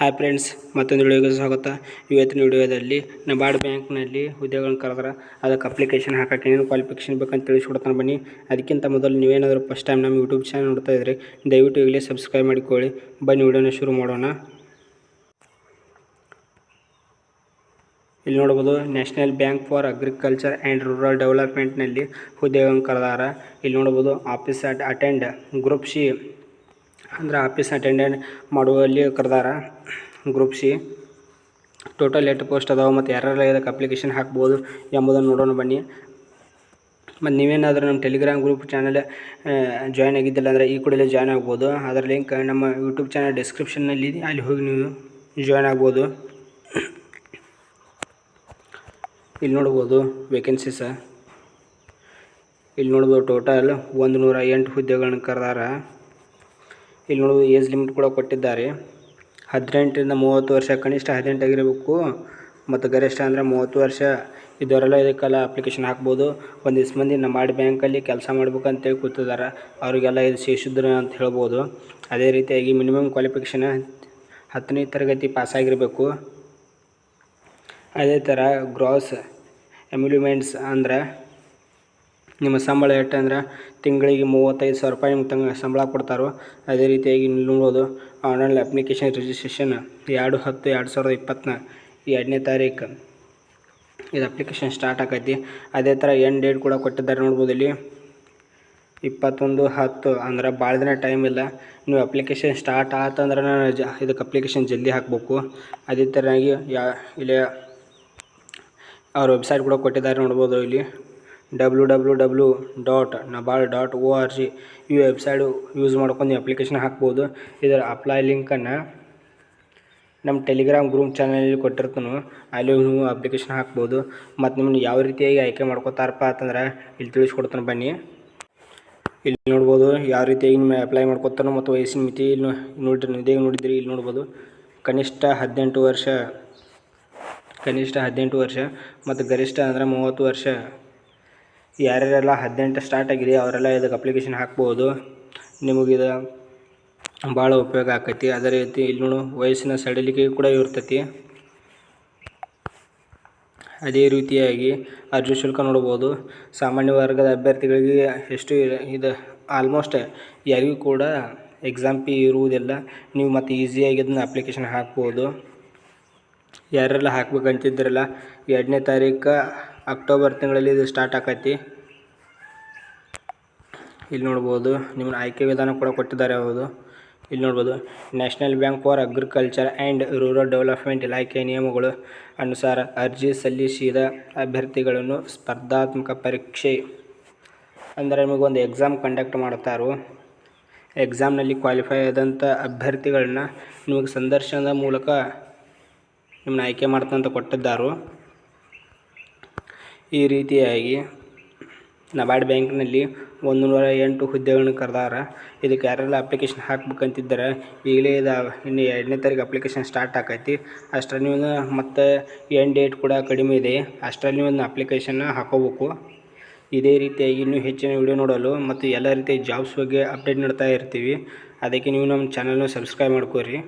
Hi friends ಮತ್ತೊಂದು ವಿಡಿಯೋಗೆ ಸ್ವಾಗತ. ಇವತ್ತಿನ ವಿಡಿಯೋದಲ್ಲಿ ನಬಾರ್ಡ್ ಬ್ಯಾಂಕ್ನಲ್ಲಿ ಹುದ್ದೆಗಳನ್ನು ಕರೆದ್ರೆ ಅದಕ್ಕೆ ಅಪ್ಲಿಕೇಶನ್ ಹಾಕೋಕೆ ಏನೇನು ಕ್ವಾಲಿಫಿಕೇಷನ್ ಬೇಕಂತ ತಿಳಿಸ್ಕೊಡ್ತಾನೆ ಬನ್ನಿ. ಅದಕ್ಕಿಂತ ಮೊದಲು ನೀವೇನಾದರೂ ಫಸ್ಟ್ ಟೈಮ್ ನಮ್ಮ ಯೂಟ್ಯೂಬ್ ಚಾನಲ್ ನೋಡ್ತಾ ಇದ್ದರೆ ದಯವಿಟ್ಟು ಈಗಲೇ ಸಬ್ಸ್ಕ್ರೈಬ್ ಮಾಡಿಕೊಳ್ಳಿ. ಬನ್ನಿ ವಿಡಿಯೋನ ಶುರು ಮಾಡೋಣ. ಇಲ್ಲಿ ನೋಡ್ಬೋದು national bank for agriculture and rural ಡೆವಲಪ್ಮೆಂಟ್ನಲ್ಲಿ ಹುದ್ದೆಗಳನ್ನು ಕರೆದಾರ ಇಲ್ಲಿ ನೋಡ್ಬೋದು office at attend group C ಅಂದ್ರೆ ಆಫೀಸ್ ಅಟೆಂಡೆಂಟ್ ಮಾಡುವಲ್ಲಿ ಕರೆದಾರ. ಗ್ರೂಪ್ ಸಿ ಟೋಟಲ್ ಎಷ್ಟು ಪೋಸ್ಟ್ ಅದಾವೆ ಮತ್ತು ಯಾರೆಲ್ಲ ಇದಕ್ಕೆ ಅಪ್ಲಿಕೇಶನ್ ಹಾಕ್ಬೋದು ಎಂಬುದನ್ನು ನೋಡೋಣ ಬನ್ನಿ. ಮತ್ತು ನೀವೇನಾದರೂ ನಮ್ಮ ಟೆಲಿಗ್ರಾಮ್ ಗ್ರೂಪ್ ಚಾನಲ್ ಜಾಯ್ನ್ ಆಗಿದ್ದಿಲ್ಲ ಅಂದರೆ ಈ ಕೂಡಲೇ ಜಾಯ್ನ್ ಆಗ್ಬೋದು. ಅದರ ಲಿಂಕ್ ನಮ್ಮ ಯೂಟ್ಯೂಬ್ ಚಾನಲ್ ಡಿಸ್ಕ್ರಿಪ್ಷನ್ನಲ್ಲಿ ಇದೆ. ಅಲ್ಲಿ ಹೋಗಿ ನೀವು ಜಾಯ್ನ್ ಆಗ್ಬೋದು. ಇಲ್ಲಿ ನೋಡ್ಬೋದು ವೇಕೆನ್ಸೀಸ ಇಲ್ಲಿ ನೋಡ್ಬೋದು ಟೋಟಲ್ ಒಂದು ನೂರ ಎಂಟು ಹುದ್ದೆಗಳನ್ನ ಕರೆದಾರ. ಇಲ್ಲಿ ನೋಡುವ ಏಜ್ ಲಿಮಿಟ್ ಕೂಡ ಕೊಟ್ಟಿದ್ದಾರೆ. ಹದಿನೆಂಟರಿಂದ ಮೂವತ್ತು ವರ್ಷ ಕನಿಷ್ಠ ಹದಿನೆಂಟು ಆಗಿರಬೇಕು. ಮತ್ತು ಗರಿಷ್ಠ ಅಂದರೆ ಮೂವತ್ತು ವರ್ಷ ಇದ್ದವರೆಲ್ಲ ಇದಕ್ಕೆಲ್ಲ ಅಪ್ಲಿಕೇಶನ್ ಹಾಕ್ಬೋದು. ಒಂದಿಷ್ಟು ಮಂದಿ ನಮ್ಮ ಮಾಡಿ ಬ್ಯಾಂಕಲ್ಲಿ ಕೆಲಸ ಮಾಡ್ಬೇಕಂತೇಳಿ ಕೂತಿದ್ದಾರೆ. ಅವರಿಗೆಲ್ಲ ಇದು ಶೇಷುದ್ರ ಅಂತ ಹೇಳ್ಬೋದು. ಅದೇ ರೀತಿಯಾಗಿ ಮಿನಿಮಮ್ ಕ್ವಾಲಿಫಿಕೇಷನ್ ಹತ್ತನೇ ತರಗತಿ ಪಾಸಾಗಿರಬೇಕು ಅದೇ ಥರ ಗ್ರಾಸ್ ಎಮ್ಯುಲಿಮೆಂಟ್ಸ್ ಅಂದ್ರೆ ನಿಮ್ಮ ಸಂಬಳ ಎಷ್ಟು ಅಂದ್ರೆ ತಿಂಗಳಿಗೆ ಮೂವತ್ತೈದು ಸಾವಿರ ರೂಪಾಯಿ ನಿಮ್ಗೆ ತಂಗ ಸಂಬಳ ಕೊಡ್ತಾರೋ, ಅದೇ ರೀತಿಯಾಗಿ ಇಲ್ಲಿ ನೋಡ್ಬೋದು ಆನ್ಲೈನ್ ಅಪ್ಲಿಕೇಶನ್ ರಿಜಿಸ್ಟ್ರೇಷನ್ ಎರಡು ಹತ್ತು ಎರಡು ಸಾವಿರದ ಇಪ್ಪತ್ತನ ಎರಡನೇ ತಾರೀಕು ಇದು ಅಪ್ಲಿಕೇಶನ್ ಸ್ಟಾರ್ಟ್ ಆಕೈತಿ ಅದೇ ಥರ ಎಂಡ್ ಡೇಟ್ ಕೂಡ ಕೊಟ್ಟಿದ್ದಾರೆ ನೋಡ್ಬೋದು ಇಲ್ಲಿ. ಇಪ್ಪತ್ತೊಂದು ಹತ್ತು ಅಂದ್ರೆ ಭಾಳ ದಿನ ಟೈಮ್ ಇಲ್ಲ. ನೀವು ಅಪ್ಲಿಕೇಶನ್ ಸ್ಟಾರ್ಟ್ ಆತಂದ್ರೆ ಜ ಇದಕ್ಕೆ ಅಪ್ಲಿಕೇಶನ್ ಜಲ್ದಿ ಹಾಕಬೇಕು. ಅದೇ ಥರನಾಗಿ ಯಾ ಇಲ್ಲಿ ಅವ್ರ ವೆಬ್ಸೈಟ್ ಕೂಡ ಕೊಟ್ಟಿದ್ದಾರೆ ನೋಡ್ಬೋದು ಇಲ್ಲಿ. W W W dot NABARD dot O R G ಈ ವೆಬ್ಸೈಡು ಯೂಸ್ ಮಾಡ್ಕೊಂಡು ನೀವು ಅಪ್ಲಿಕೇಶನ್ ಹಾಕ್ಬೋದು. ಇದರ ಅಪ್ಲೈ ಲಿಂಕನ್ನು ನಮ್ಮ ಟೆಲಿಗ್ರಾಮ್ ಗ್ರೂಪ್ ಚಾನಲಲ್ಲಿ ಕೊಟ್ಟಿರ್ತಾನು. ಅಲ್ಲಿ ನೀವು ಅಪ್ಲಿಕೇಶನ್ ಹಾಕ್ಬೋದು. ಮತ್ತು ನಿಮ್ಮನ್ನು ಯಾವ ರೀತಿಯಾಗಿ ಆಯ್ಕೆ ಮಾಡ್ಕೋತಾರಪ್ಪ ಅಂತಂದ್ರೆ ಇಲ್ಲಿ ತಿಳಿಸ್ಕೊಡ್ತಾನೆ ಬನ್ನಿ. ಇಲ್ಲಿ ನೋಡ್ಬೋದು ಯಾವ ರೀತಿಯಾಗಿ ನಿಮ್ಮ ಅಪ್ಲೈ ಮಾಡ್ಕೊತಾನೋ ಮತ್ತು ವಯಸ್ಸಿನ ಮಿತಿ ಇಲ್ಲಿ ನೋಡಿರಿ ಇದೇ ನೋಡಿದ್ರಿ ಇಲ್ಲಿ ನೋಡ್ಬೋದು. ಕನಿಷ್ಠ ಹದಿನೆಂಟು ವರ್ಷ, ಕನಿಷ್ಠ ಹದಿನೆಂಟು ವರ್ಷ ಮತ್ತು ಗರಿಷ್ಠ ಅಂದರೆ ಮೂವತ್ತು ವರ್ಷ ಯಾರ್ಯಾರೆಲ್ಲ ಹದಿನೆಂಟು ಸ್ಟಾರ್ಟ್ ಆಗಿದೆ ಅವರೆಲ್ಲ ಇದಕ್ಕೆ ಅಪ್ಲಿಕೇಶನ್ ಹಾಕ್ಬೋದು. ನಿಮಗಿದು ಭಾಳ ಉಪಯೋಗ ಆಕೈತಿ. ಅದೇ ರೀತಿ ಇಲ್ಲಿ ನೋಡು, ವಯಸ್ಸಿನ ಸಡಿಲಿಕೆ ಕೂಡ ಇರ್ತೈತಿ. ಅದೇ ರೀತಿಯಾಗಿ ಅರ್ಜಿ ಶುಲ್ಕ ನೋಡ್ಬೋದು. ಸಾಮಾನ್ಯ ವರ್ಗದ ಅಭ್ಯರ್ಥಿಗಳಿಗೆ ಎಷ್ಟು ಇದು ಆಲ್ಮೋಸ್ಟ್ ಯಾರಿಗೂ ಕೂಡ ಎಕ್ಸಾಮ್ ಪಿ ಇರುವುದಿಲ್ಲ. ನೀವು ಮತ್ತು ಈಸಿಯಾಗಿ ಅದನ್ನ ಅಪ್ಲಿಕೇಶನ್ ಹಾಕ್ಬೋದು. ಯಾರೆಲ್ಲ ಹಾಕ್ಬೇಕಂತಿದ್ರಲ್ಲ ಎರಡನೇ ತಾರೀಕು ಅಕ್ಟೋಬರ್ ತಿಂಗಳಲ್ಲಿ ಇದು ಸ್ಟಾರ್ಟ್ ಆಕೈತಿ. ಇಲ್ಲಿ ನೋಡ್ಬೋದು ನಿಮ್ಮ ಆಯ್ಕೆ ವಿಧಾನ ಕೂಡ ಕೊಟ್ಟಿದ್ದಾರೆ ಹೌದು. ಇಲ್ಲಿ ನೋಡ್ಬೋದು national bank for agriculture and rural development ಇಲಾಖೆಯ ನಿಯಮಗಳು ಅನುಸಾರ ಅರ್ಜಿ ಸಲ್ಲಿಸಿದ ಅಭ್ಯರ್ಥಿಗಳನ್ನು ಸ್ಪರ್ಧಾತ್ಮಕ ಪರೀಕ್ಷೆ ಅಂದರೆ ನಿಮಗೊಂದು ಎಕ್ಸಾಮ್ ಕಂಡಕ್ಟ್ ಮಾಡ್ತಾರೋ ಎಕ್ಸಾಮ್ನಲ್ಲಿ ಕ್ವಾಲಿಫೈ ಆದಂಥ ಅಭ್ಯರ್ಥಿಗಳನ್ನ ನಿಮಗೆ ಸಂದರ್ಶನದ ಮೂಲಕ ನಿಮ್ಮನ್ನ ಆಯ್ಕೆ ಮಾಡ್ತಂತ ಕೊಟ್ಟಿದ್ದಾರೋ ಈ ರೀತಿಯಾಗಿ ನಬಾರ್ಡ್ ಬ್ಯಾಂಕ್ನಲ್ಲಿ ಒಂದು ನೂರ ಎಂಟು ಹುದ್ದೆಗಳನ್ನು ಕರೆದಾರ. ಇದಕ್ಕೆ ಯಾರೆಲ್ಲ ಅಪ್ಲಿಕೇಶನ್ ಹಾಕ್ಬೇಕಂತಿದ್ದಾರೆ, ಈಗಲೇ ಇದು ಇನ್ನು ಎರಡನೇ ತಾರೀಕು ಅಪ್ಲಿಕೇಶನ್ ಸ್ಟಾರ್ಟ್ ಆಕೈತಿ. ಅಷ್ಟರಲ್ಲಿ ಮತ್ತು ಎಂಡ್ ಡೇಟ್ ಕೂಡ ಕಡಿಮೆ ಇದೆ. ಅಷ್ಟರಲ್ಲಿ ನೀವು ಅಪ್ಲಿಕೇಶನ್ನ ಹಾಕೋಬೇಕು. ಇದೇ ರೀತಿಯಾಗಿ ಇನ್ನೂ ಹೆಚ್ಚಿನ ವಿಡಿಯೋ ನೋಡಲು ಮತ್ತು ಎಲ್ಲ ರೀತಿಯ ಜಾಬ್ಸ್ ಬಗ್ಗೆ ಅಪ್ಡೇಟ್ ನೀಡ್ತಾ ಇರ್ತೀವಿ. ಅದಕ್ಕೆ ನೀವು ನಮ್ಮ ಚಾನಲ್ನ ಸಬ್ಸ್ಕ್ರೈಬ್ ಮಾಡ್ಕೋರಿ.